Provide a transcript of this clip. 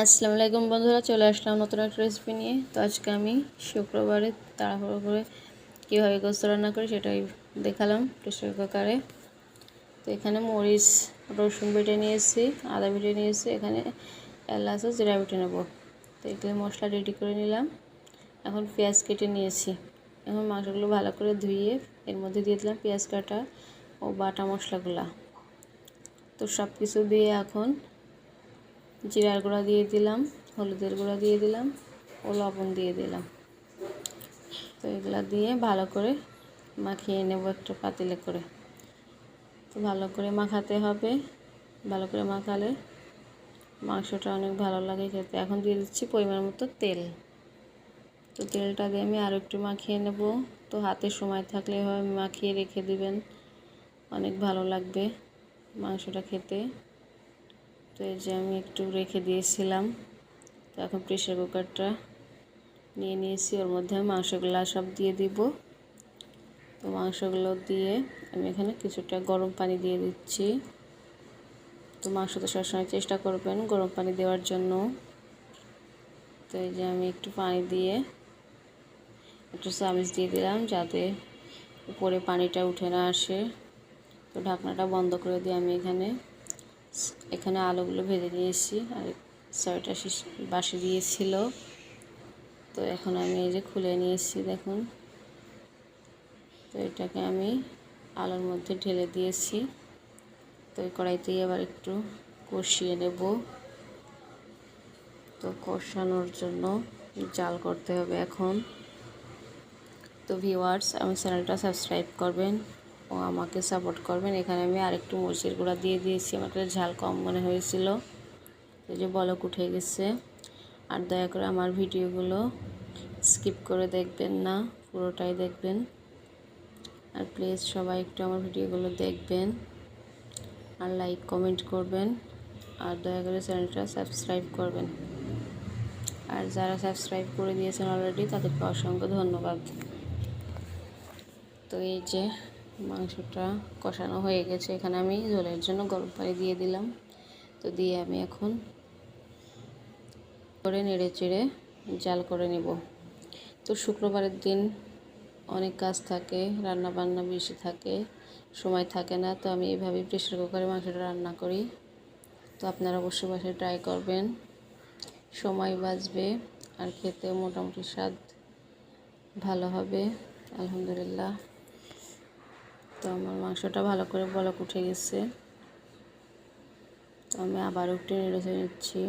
আসসালামু আলাইকুম বন্ধুরা, চলে আসলাম নতুন একটা রেসিপি নিয়ে। তো আজকে আমি শুক্রবারে তাড়াহুড়ো করে কীভাবে গোস্ত রান্না করি সেটাই দেখালাম প্রেশার কুকারে তো এখানে মরিচ, রসুন বেটে নিয়েছি, আদা বেটে নিয়েছি, এখানে এলাচ জিরা বেটে নেব। তো এগুলো মশলা রেডি করে নিলাম। এখন পেঁয়াজ কেটে নিয়েছি। এখন মাংসগুলো ভালো করে ধুয়ে এর মধ্যে দিয়ে দিলাম পেঁয়াজ কাটা ও বাটা মশলাগুলা। তো সব কিছু দিয়ে এখন জিরার গুঁড়া দিয়ে দিলাম, হলুদের গুঁড়া দিয়ে দিলাম, ও লবণ দিয়ে দিলাম। তো এগুলো দিয়ে ভালো করে মাখিয়ে নেব একটা পাতিলে করে। তো ভালো করে মাখাতে হবে, ভালো করে মাখালে মাংসটা অনেক ভালো লাগে খেতে। এখন দিয়ে দিচ্ছি পরিমাণ মতো তেল। তো তেলটা দিয়ে আমি আরও একটু মাখিয়ে নেব। তো হাতে সময় থাকলে এভাবে মাখিয়ে রেখে দিবেন, অনেক ভালো লাগবে মাংসটা খেতে। তো এই যে আমি একটু রেখে দিয়েছিলাম। তো এখন প্রেশার কুকারটা নিয়ে নিয়েছি, ওর মধ্যে আমি মাংসগুলো সব দিয়ে দিব। তো মাংসগুলো দিয়ে আমি এখানে কিছুটা গরম পানি দিয়ে দিচ্ছি। তো মাংস তো সবসময় চেষ্টা করবেন গরম পানি দেওয়ার জন্য। তো এই যে আমি একটু পানি দিয়ে একটু চামিচ দিয়ে দিলাম যাতে উপরে পানিটা উঠে না আসে। তো ঢাকনাটা বন্ধ করে দিয়ে আমি এখানে। এখানে আলুগুলো ভেজে নিয়েছি, আর ছয়টা বাসি দিয়েছিল। তো এখন আমি এই যে খুলে নিয়েছি, দেখুন। তো এটাকে আমি আলুর মধ্যে ঢেলে দিয়েছি। তো ওই কড়াইতেই আবার একটু কষিয়ে নেব। তো কষানোর জন্য জাল করতে হবে এখন। তো ভিওয়ার্স আমার চ্যানেলটা সাবস্ক্রাইব করবেন। ও আমাকে সাপোর্ট করবেন। এখানে আমি আরেকটু মরিচের গুঁড়া দিয়ে দিয়েছি। আমার ঝাল কম মনে হয়েছিল। এই যে বলক উঠে গেছে। আর দয়া করে আমার ভিডিওগুলো স্কিপ করে দেখবেন না। পুরোটাই দেখবেন। আর প্লিজ সবাই একটু আমার ভিডিওগুলো দেখবেন। আর লাইক কমেন্ট করবেন। আর দয়া করে চ্যানেলটা সাবস্ক্রাইব করবেন। আর যারা সাবস্ক্রাইব করে দিয়েছেন অলরেডি তাদেরকে অসংখ্য ধন্যবাদ। তো এই যে মাংসটা কষানো হয়ে গেছে। এখানে আমি ঝোলের জন্য গরম পানি দিয়ে দিলাম। তো দিয়ে আমি এখন করে নেড়ে চেড়ে জাল করে নেব। তো শুক্রবারের দিন অনেক কাজ থাকে রান্না বান্না বেশি থাকে, সময় থাকে না। তো আমি এইভাবেই প্রেশার কুকারে মাংসটা রান্না করি। তো আপনারা অবশ্যই বাসায় ট্রাই করবেন। সময় বাঁচবে আর খেতে মোটামুটি স্বাদ ভালো হবে। আলহামদুলিল্লাহ। তো আমার মাংসটা ভালো করে বলক উঠে গেছে। তো আমি আবারও একটু নেড়ে নিচ্ছি।